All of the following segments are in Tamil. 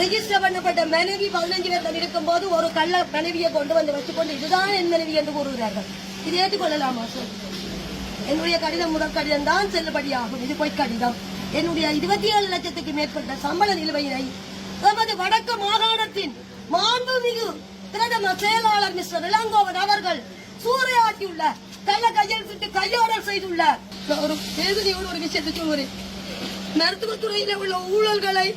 ரிஜிஸ்டர் பண்ணப்பட்ட மனைவி பதினஞ்சு பேர் இருக்கும் போது ஒரு கள்ள மனைவியை கொண்டு வந்து வச்சுக்கொண்டு இதுதான் என் மனைவி என்று கூறுகிறார்கள். இது ஏற்றுக்கொள்ளலாமா சார் என்னுடைய கடிதம் முதல் கடிதம் தான் செல்லுபடியாகும். இது பொய் கடிதம். என்னுடைய இருபத்தி ஏழு லட்சத்துக்கு மேற்பட்ட சம்பள நிலுவையினை எமது வடக்கு மாகாணத்தின் மாண்புமிகு பிரதம செயலாளர் மிஸ்டர் இளங்கோவன் அவர்கள் சூறையாட்டியுள்ள கள்ள கையெழுத்திட்டு கையோடல் செய்துள்ள. ஒரு வேதனையோடு ஒரு விஷயத்தை சொல்கிறேன் மருத்துவத்துறையில உள்ள ஊழல்களை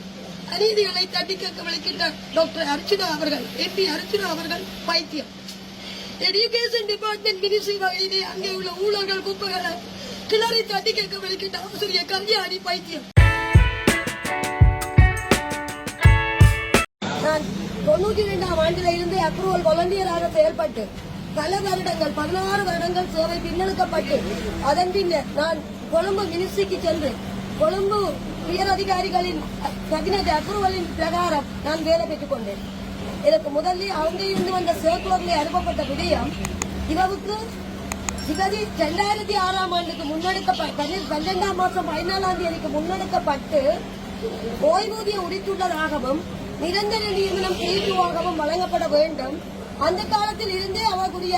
அநீதிகளை தட்டி கேட்க விளக்கின்ற டாக்டர் அர்ச்சனா அவர்கள் எம்பி அர்ச்சனா அவர்கள் பைத்தியம். எஜுகேஷன் டிபார்ட்மெண்ட் மினிஸ்ட்ரி வகையிலே அங்கே உள்ள ஊழல்கள் குப்பைகளை கிளறி தட்டி கேட்க விளக்கின்ற ஆசிரியர் கல்யாணி பைத்தியம். நான் தொண்ணூற்றி இரண்டாம் ஆண்டில இருந்து அப்ரூவல் வாலண்டியராக செயல்பட்டு பல வருடங்கள் பதினாறு வருடங்கள் சேவை பின்னெடுக்கப்பட்டு அதன் பின்னர் நான் கொழும்பு மினிஸ்ட்ரிக்கு சென்று கொழும்பு உயர் அதிகாரிகளின் அப்ரூவலின் பிரகாரம் நான் வேலை பெற்றுக் கொண்டேன் எனக்கு முதலில் அவங்க இருந்து வந்த சேர்க்குவர்களை அனுப்பப்பட்ட விடயம் இரவுக்கு சிகதி ரெண்டாயிரத்தி ஆறாம் ஆண்டுக்கு முன்னெடுக்கப்பட்ட பன்னெண்டாம் மாசம் பதினாலாம் தேதிக்கு முன்னெடுக்கப்பட்டு ஓய்வூதிய உரித்துள்ளதாகவும் நிரந்தர நியமனம் தீர்வாகவும் வழங்கப்பட வேண்டும். அந்த காலத்தில் இருந்தே அவர்களுடைய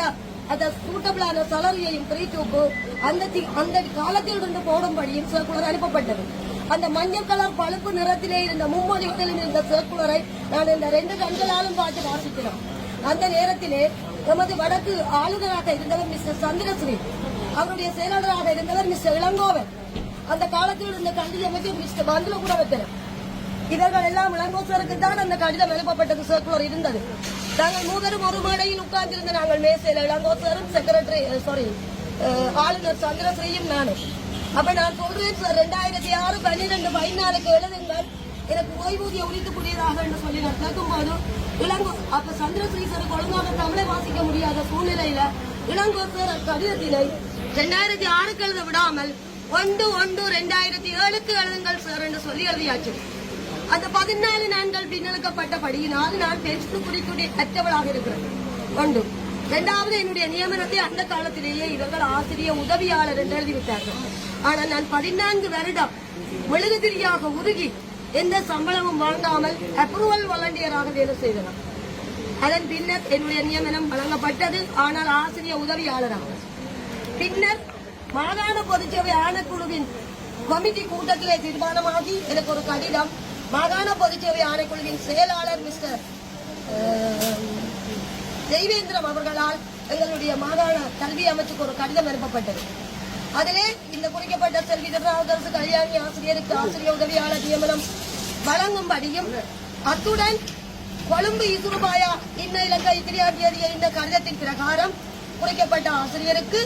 அந்த சூட்டபிளான சலரியையும் பிரீட்டூக்கு அந்த அந்த காலத்தில் இருந்து போடும்படியும் சர்க்குலர் அனுப்பப்பட்டது. அந்த மஞ்சள் கலர் பழுப்பு நிறத்திலே இருந்த மும்மொழிகளில் இருந்த சர்க்குலரை நான் இந்த ரெண்டு கண்களாலும் பார்த்து வாசிக்கிறோம். அந்த நேரத்திலே நமது வடக்கு ஆளுநராக இருந்தவர் மிஸ்டர் சந்திரஸ்ரீ அவருடைய செயலாளராக இருந்தவர் மிஸ்டர் இளங்கோவன் அந்த காலத்தில் இருந்த கல்வி அமைச்சர் மிஸ்டர் பந்துல கூட வைக்கிறேன். இவர்கள் எல்லாம் இளங்கோசருக்கு தான் அந்த கடிதம் எழுப்பப்பட்டது சர்க்குலர் இருந்தது. நாங்கள் மூவரும் ஒரு மேடையில் உட்கார்ந்திருந்த நாங்கள் மேசையில் இளங்கோசரும் செக்ரட்டரி சாரி ஆளுநர் சந்திரஸ்ரீயும் நானும். அப்ப நான் சொல்றேன் சார் ரெண்டாயிரத்தி ஆறு பன்னிரெண்டு பதினாலுக்கு எழுதுங்கள் எனக்கு ஓய்வூதியம் உரித்துக்கூடியதாக என்று சொல்லி நான் கேட்கும்போது இளங்கோ அப்ப சந்திரஸ்ரீ சார் ஒழுங்காக தமிழை வாசிக்க முடியாத சூழ்நிலையில இளங்கோ சார் கடிதத்தினை ரெண்டாயிரத்தி ஆறுக்கு எழுத விடாமல் ஒன்று ஒன்று ரெண்டாயிரத்தி ஏழுக்கு எழுதுங்கள் சார் என்று சொல்லி எழுதியாச்சு. அந்த பதினாலு நாட்கள் பின்னெடுக்கப்பட்டபடியினால் நான் பெற்று குறித்துடைய அற்றவளாக இருக்கிறேன். ஒன்று இரண்டாவது என்னுடைய நியமனத்தை அந்த காலத்திலேயே இவர்கள் ஆசிரியர் உதவியாளர் என்று எழுதிவிட்டார்கள். ஆனால் நான் பதினான்கு வருடம் மெழுகுதிரியாக உருகி எந்த சம்பளமும் வாங்காமல் அப்ரூவல் வாலண்டியராக வேலை செய்தனர் அதன் பின்னர் என்னுடைய நியமனம் வழங்கப்பட்டது. ஆனால் ஆசிரியர் உதவியாளராக. பின்னர் மாகாண பொதுச்சேவை ஆணைக்குழுவின் கமிட்டி கூட்டத்திலே தீர்மானமாகி எனக்கு ஒரு கடிதம். மாகாண பொதுச்சேவை ஆணைக்குழுவின் செயலாளர் மிஸ்டர் தெய்வேந்திரம் அவர்களால் எங்களுடைய மாகாண கல்வி அமைச்சுக்கு ஒரு கடிதம் அனுப்பப்பட்டது. அதிலே இந்த குறிக்கப்பட்ட செல்வி திருநாவுக்கரசு கல்யாணி ஆசிரியருக்கு ஆசிரியர் உதவியாளர் நியமனம் வழங்கும்படியும் அத்துடன் கொழும்பு இசுருபாயா இன்ன இலங்கை திரியாண்டியதிய இந்த கடிதத்தின் பிரகாரம் குறிக்கப்பட்ட ஆசிரியருக்கு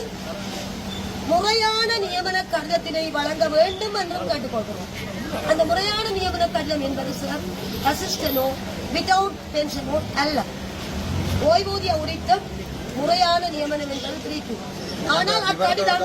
முறையான நியமன கடிதத்தினை வழங்க வேண்டும் என்றும் கேட்டுக்கொள்கிறோம். அந்த முறையான நியமன கடிதம் என்பது சார் அசிஸ்டனோ வித்தவுட் பென்ஷனோ அல்ல. ஓய்வூதிய உரித்தம் முறையான நியமனம் என்பது பிரித்து ஆனால் அக்கடிதம்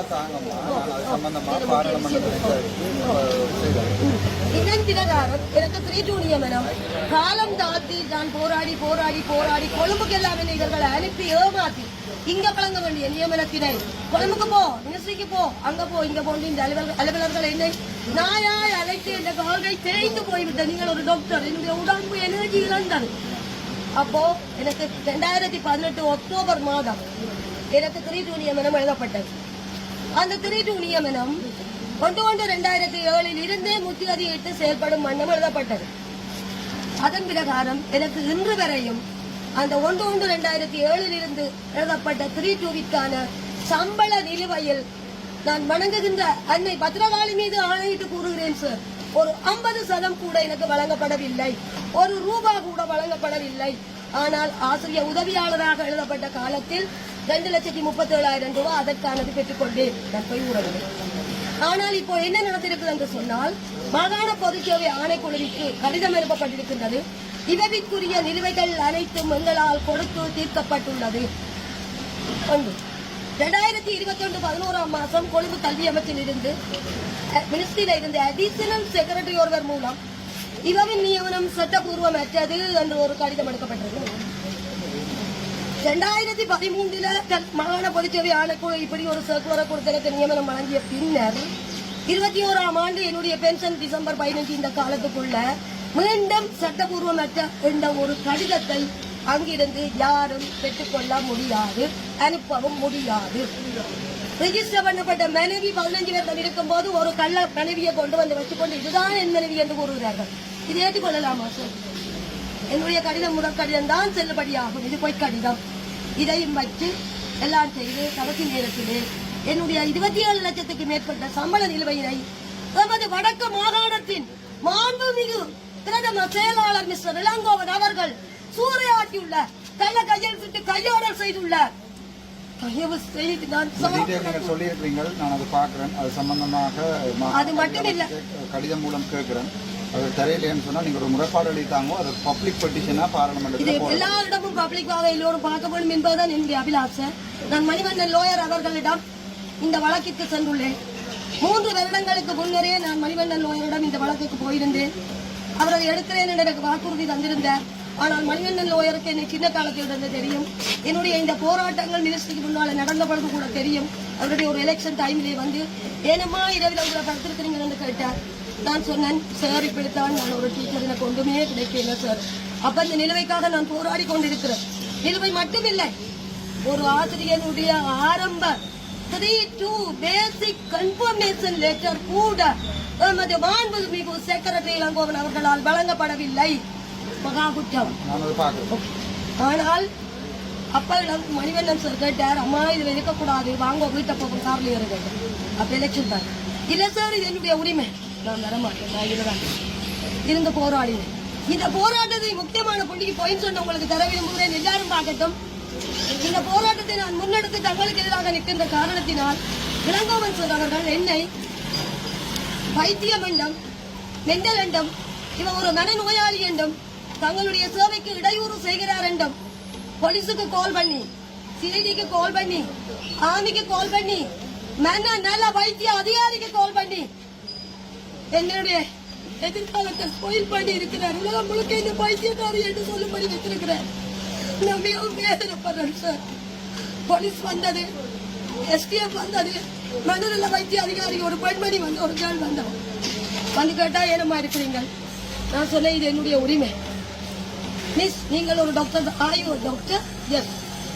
எனக்கு த்ரீ டூ நியமனம். காலம் தாழ்த்தி நான் போராடி போராடி போராடி கொழும்புக்கு எல்லாம் இவர்களை அனுப்பி ஏமாத்தி இங்க பழங்க வேண்டிய நியமனத்தினை கொழும்புக்கு போ மினிஸ்ட்ரிக்கு போ அங்க போ இங்க போன்ற இந்த அலுவலர் அலுவலர்கள் என்னை நாயாய் அழைத்து இந்த கால்கள் தேய்ந்து போய்விட்ட நீங்கள் ஒரு டாக்டர் என்னுடைய உடம்பு எனர்ஜி இழந்தது. அப்போ எனக்கு ரெண்டாயிரத்தி பதினெட்டு அக்டோபர் மாதம் எனக்கு த்ரீ நியமனம் எழுதப்பட்டது. அந்த த்ரீ நியமனம் ஒன்று ஒன்று ரெண்டாயிரத்தி ஏழில் இருந்தே முத்தியதியிட்டு செயல்படும் மன்னம் எழுதப்பட்டது. அதன் பிரகாரம் எனக்கு இன்று வரையும் அந்த ஒன்று ஒன்று ரெண்டாயிரத்தி ஏழில் இருந்து எழுதப்பட்ட த்ரீ டூவிக்கான சம்பள நிலுவையில் நான் வணங்குகின்ற அன்னை பத்ரகாளி மீது ஆணையிட்டு கூறுகிறேன் சார் ஒரு ஐம்பது சதம் கூட எனக்கு வழங்கப்படவில்லை. ஒரு ரூபா கூட வழங்கப்படவில்லை. ஆனால் ஆசிரியர் உதவியாளராக எழுதப்பட்ட காலத்தில் ரெண்டு லட்சத்தி முப்பத்தி ஏழாயிரம் ரூபாய் அதற்கானது பெற்றுக்கொண்டேன். நான் போய் உறவினேன் ஆனால் இப்போ என்ன நடந்திருக்கிறது என்று சொன்னால் மாகாண பொதுச்சேவை ஆணைக்குழுவிற்கு கடிதம் எழுப்பப்பட்டிருக்கின்றது. இவவிற்குரிய நிலுவைகள் அனைத்தும் எங்களால் கொடுத்து தீர்க்கப்பட்டுள்ளது. ஒன்று. ரெண்டாயிரத்தி இருபத்தி ஒன்று பதினோராம் மாசம் கொழும்பு கல்வி அமைச்சில் இருந்து மினிஸ்ட்ரியில இருந்து அடிஷனல் செக்ரட்டரி ஒருவர் மூலம் இவவின் நியமனம் சட்டபூர்வமற்றது என்று ஒரு கடிதம் எடுக்கப்பட்டது ரெண்டாயிரத்தி பதிமூன்றுல மாகாண பொதுச்சேவை ஆணைக்குழு இப்படி ஒரு சர்க்குலரை கொடுத்து நியமனம் வழங்கிய பின்னர் இருபத்தி ஓராம் ஆண்டு என்னுடைய பென்ஷன் டிசம்பர் பதினஞ்சு இந்த காலத்துக்குள்ள மீண்டும் சட்டபூர்வமற்ற என்ற ஒரு கடிதத்தை அங்கிருந்து யாரும் பெற்றுக்கொள்ள முடியாது. அனுப்பவும் முடியாது. ரிஜிஸ்டர் பண்ணப்பட்ட மனைவி பதினஞ்சு பேர்கள் இருக்கும் போது ஒரு கள்ள மனைவியை கொண்டு வந்து வச்சுக்கொண்டு இதுதான் என் மனைவி என்று கூறுகிறார்கள். இது ஏற்றுக்கொள்ளலாமா சார் என்னுடைய கடிதம் முதல் கடிதம் தான் செல்லுபடியாகும். இது பொய் கடிதம். இதையும் வச்சு எல்லாம் செய்து கடைசி நேரத்திலே என்னுடைய இருபத்தி ஏழு லட்சத்துக்கு மேற்பட்ட சம்பள நிலுவையினை எமது வடக்கு மாகாணத்தின் மாண்புமிகு பிரதம செயலாளர் மிஸ்டர் இளங்கோவன் அவர்கள் சூறையாட்டியுள்ள கள்ள கையெழுத்திட்டு கையாடல் செய்துள்ள செய்து நான் நீங்கள் அதை பார்க்குறேன். அது சம்பந்தமாக அது மட்டும் இல்ல. கடிதம் மூலம் கேட்குறேன். அது தெரியலைன்னு சொன்னா நீங்க ஒரு முறைப்பாடு அளித்தாங்க அது பப்ளிக் பெட்டிஷனா இது பாராளுமன்றத்தில் போடணும் எல்லாரிடமும் பப்ளிக்காக எல்லோரும் பார்க்க வேண்டும் என்பதுதான் என்னுடைய அபிலாஷை நான் மணிவண்ணன் லோயர் அவர்களிடம் இந்த வழக்கிற்கு சென்றுள்ளேன். மூன்று வருடங்களுக்கு முன்னரே நான் மணிவண்ணன் லோயரிடம் இந்த வழக்குக்கு போயிருந்தேன். அவர் எடுக்கிறேன் என்று எனக்கு வாக்குறுதி தந்திருந்தார். ஆனால் மணிவண்ணன் லோயருக்கு என்னை சின்ன காலத்திலிருந்து தெரியும். என்னுடைய இந்த போராட்டங்கள் மினிஸ்ட்ரிக்கு முன்னால் நடந்த பொழுது கூட தெரியும். அவருடைய ஒரு எலெக்ஷன் டைம்லேயே வந்து ஏனம்மா இரவில் உங்களை படுத்திருக்கிறீங்க என்று கேட்டார். நான் சொன்னேன் சார் இப்படித்தான் நான் ஒரு டீச்சர் எனக்கு ஒன்றுமே கிடைக்கல சார் அப்ப இந்த நிலுவைக்காக நான் போராடி கொண்டிருக்கிறேன். நிலுவை மட்டுமில்லை ஒரு ஆசிரியனுடைய ஆரம்ப three two basic confirmation letter கூட எமது மாண்புமிகு செக்ரட்டரி இளங்கோவன் அவர்களால் வழங்கப்படவில்லை. மகா குற்றம் ஆனால் அப்பா இளம் மணிவண்ணன் சார் கேட்டார் அம்மா இதுல இருக்கக்கூடாது. வாங்க வீட்டை போகும் கார்ல ஏறுங்க அப்ப எலெக்ஷன் தான் இல்ல சார் இது என்னுடைய உரிமை. நான் வரமாட்டேன். நான் இதுதான். இருந்து போராடினேன். இந்த போராட்டத்தை முக்கியமான புள்ளிக்கு போயின்னு சொன்ன உங்களுக்கு தர விரும்புகிறேன் எல்லாரும் பார்க்கட்டும். இந்த போராட்டத்தை நான் முன்னெடுத்து தங்களுக்கு எதிராக நிற்கின்ற காரணத்தினால் இளங்கோவன் சார் அவர்கள் என்னை பைத்தியம் என்றும் மெண்டல் என்றும் இவன் ஒரு மனநோயாளி என்றும் தங்களுடைய சேவைக்கு இடையூறு செய்கிறார் என்றும் போலீஸுக்கு கால் பண்ணி சிஐடிக்கு கால் பண்ணி ஆர்மிக்கு கால் பண்ணி மன்ன நல்ல வைத்திய அதிகாரிக்கு கால் பண்ணி என்னுடைய எதிர்காலத்தை ஸ்பாயில் பண்ணி இருக்கிறார். உலகம் முழுக்க இந்த பைத்தியக்காரி என்று சொல்லும்படி வைத்திருக்கிறார். நான் மிகவும் வேதனைப்படுறேன் சார் போலீஸ் வந்தது எஸ்டிஎஃப் வந்தது மனநல வைத்திய அதிகாரி ஒரு பெண்மணி வந்து ஒரு நாள் வந்தோம் வந்து கேட்டா ஏனமா இருக்கிறீங்க நான் சொன்னேன் இது என்னுடைய உரிமை. மிஸ் நீங்கள் ஒரு doctor are you doctor yes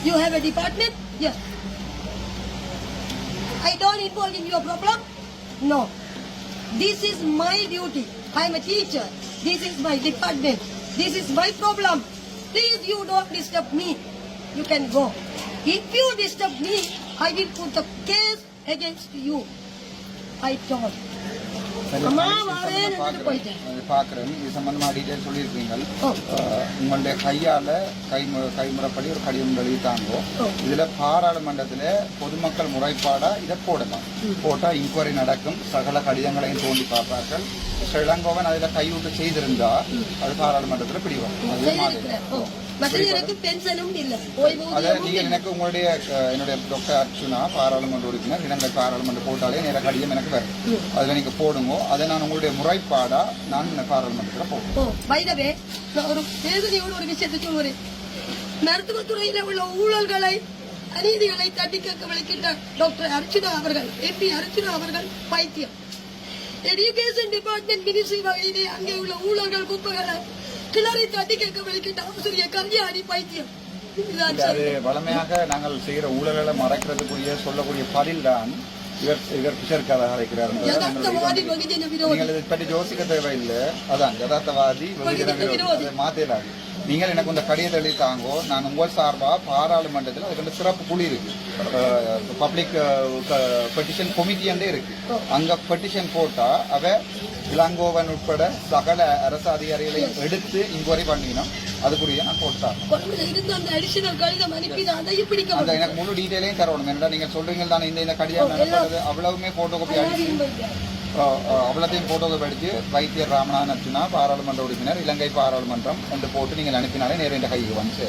you have a department yes I don't involve in your problem no This is my duty. I am a teacher. This is my department. This is my problem. Please, you don't disturb me. You can go. If you disturb me, I will put the case against you. I told. பார்க்குறேன். இது பார்க்குறேன் இது சம்பந்தமா டீட்டெயில் சொல்லியிருக்கீங்க ஓ. அஹ், உங்களுடைய கையால கைமு கைமுறைப்படி ஒரு கடிதம் எழுதித்தாங்கோ. இதுல பாராளுமன்றத்துல பொதுமக்கள் முறைப்பாடா இதை போடலாம் போட்டா இன்கொயரி நடக்கும். சகல கடிதங்களையும் தோண்டி பார்ப்பார்கள். இளங்கோவன் அதுல கைவிட்டு செய்திருந்தா அது பாராளுமன்றத்துல பிடிவாங்க அது மாதிரி. எனக்கு. எனக்கு உங்களுடைய என்னுடைய டாக்டர் அர்ச்சுனா பாராளுமன்ற உறுப்பினர் இலங்கை பாராளுமன்ற போட்டாலே நேர கடிதம் எனக்கு வரும். அதுல நீங்க போடுங்க. அதை நான் உங்களுடைய முறைப்பாடா நான் பாராளுமன்றத்துல நான் ஒரு வேதனையோட ஒரு விஷயத்தை சொல்கிறேன் மருத்துவத்துறையில உள்ள ஊழல்களை அநீதிகளை தட்டி கேட்க விளக்கின்ற டாக்டர் அர்ச்சுனா அவர்கள் எம்பி அர்ச்சுனா அவர்கள் பைத்தியம். எஜுகேஷன் டிபார்ட்மெண்ட் மினிஸ்ட்ரி வகையிலே அங்கே உள்ள ஊழல்கள் குப்பைகளை கிளறி தட்டி கேட்க விளக்கின்ற ஆசிரியர் கல்யாணி பைத்தியம். அது வளமையாக நாங்கள் செய்கிற ஊழல்களை மறைக்கிறதுக்குரிய சொல்லக்கூடிய பதில் தான் யதார்த்தவாதி வெகுஜன விரோதி நீங்கள் இதை பற்றி யோசிக்க தேவையில்லை அதான். அதை மாத்தலாது நீங்கள் எனக்கு இந்த கடிதத்தை எழுதித்தாங்கோ நான் உங்கள் சார்பா பாராளுமன்றத்தில் அதுக்கு வந்து சிறப்பு குழு இருக்கு பப்ளிக் பெட்டிஷன் கமிட்டியாண்டே இருக்கு அங்க பெட்டிஷன் போட்டா அவ இளங்கோவன் உட்பட சகல அரசு அதிகாரிகளையும் எடுத்து இன்கொயரி பண்ணினோம் அதுக்குரிய நான் கொழும்புல இருந்து அந்த அடிஷனல் கடிதம் அனுப்பி நான் அதையும் பிடிக்க அந்த முடியும் எனக்கு முழு டீட்டெயிலையும் தரணும் என்னடா நீங்க சொல்றீங்க தானே இந்த இந்த கடிதம் நடக்கிறது அவ்வளவுமே போட்டோ காப்பி அடிச்சு அவ்வளோத்தையும் போட்டோ காப்பி அடிச்சு வைத்தியர் ராமநாதன் அர்ச்சுனா பாராளுமன்ற உறுப்பினர் இலங்கை பாராளுமன்றம் என்று போட்டு நீங்கள் அனுப்பினாலே நேரம் இந்த கைக்கு வந்து.